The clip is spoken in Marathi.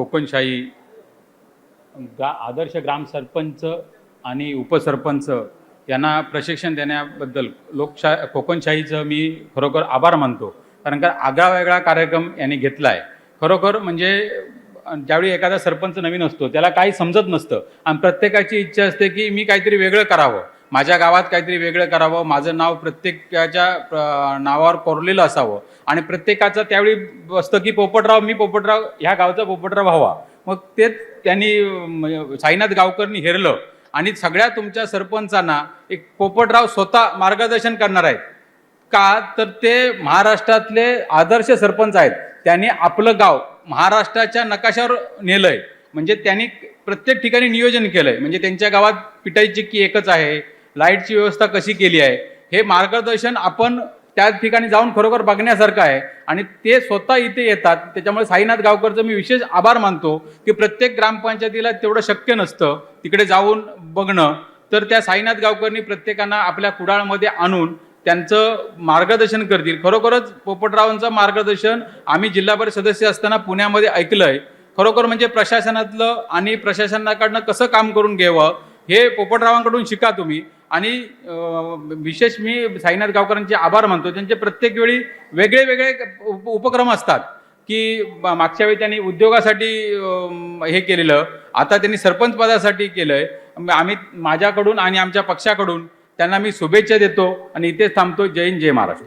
कोकणशाही गा आदर्श ग्राम सरपंच आणि उपसरपंच यांना प्रशिक्षण देण्याबद्दल लोकशा कोकणशाहीचं मी खरोखर आभार मानतो. कारण का आगळावेगळा कार्यक्रम यांनी घेतला आहे खरोखर म्हणजे ज्यावेळी एखादा सरपंच नवीन असतो त्याला काही समजत नसतं. आणि प्रत्येकाची इच्छा असते की मी काहीतरी वेगळं करावं. माझ्या गावात काहीतरी वेगळं करावं माझं नाव प्रत्येकाच्या नावावर कोरलेलं असावं. आणि प्रत्येकाचं त्यावेळी असतं की पोपटराव मी पोपटराव ह्या गावचा पोपटराव व्हावा. मग तेच त्यांनी साईनाथ गावकरनी हेरलं. आणि सगळ्या तुमच्या सरपंचांना एक पोपटराव स्वतः मार्गदर्शन करणार आहेत. का? तर ते महाराष्ट्रातले आदर्श सरपंच आहेत. त्यांनी आपलं गाव महाराष्ट्राच्या नकाशावर नेलंय. म्हणजे त्यांनी प्रत्येक ठिकाणी नियोजन केलंय. म्हणजे त्यांच्या गावात पिठाची चिक्की एकच आहे? लाईटची व्यवस्था कशी केली आहे? हे मार्गदर्शन आपण त्या ठिकाणी जाऊन खरोखर बघण्यासारखं आहे. आणि ते स्वतः इथे येतात. त्याच्यामुळे साईनाथ गावकरचं मी विशेष आभार मानतो की प्रत्येक ग्रामपंचायतीला तेवढं शक्य नसतं तिकडे जाऊन बघणं. तर त्या साईनाथ गावकरनी प्रत्येकांना आपल्या कुडाळमध्ये आणून त्यांचं मार्गदर्शन करतील. खरोखरच पोपटरावांचं मार्गदर्शन आम्ही जिल्हा परिषद सदस्य असताना पुण्यामध्ये ऐकलंय. खरोखर म्हणजे प्रशासनातलं आणि प्रशासनाकडनं कसं काम करून घ्यावं हे पोपटरावांकडून शिका तुम्ही. आणि विशेष मी साईनाथ गावकरांचे आभार मानतो. त्यांचे प्रत्येक वेळी वेगळे वेगळे उप- उपक्रम असतात की मागच्या वेळी त्यांनी उद्योगासाठी हे केलेलं आता त्यांनी सरपंच पदासाठी केलं आहे आम्ही माझ्याकडून आणि आमच्या पक्षाकडून त्यांना मी शुभेच्छा देतो आणि इथेच थांबतो जय हिंद जय महाराष्ट्र.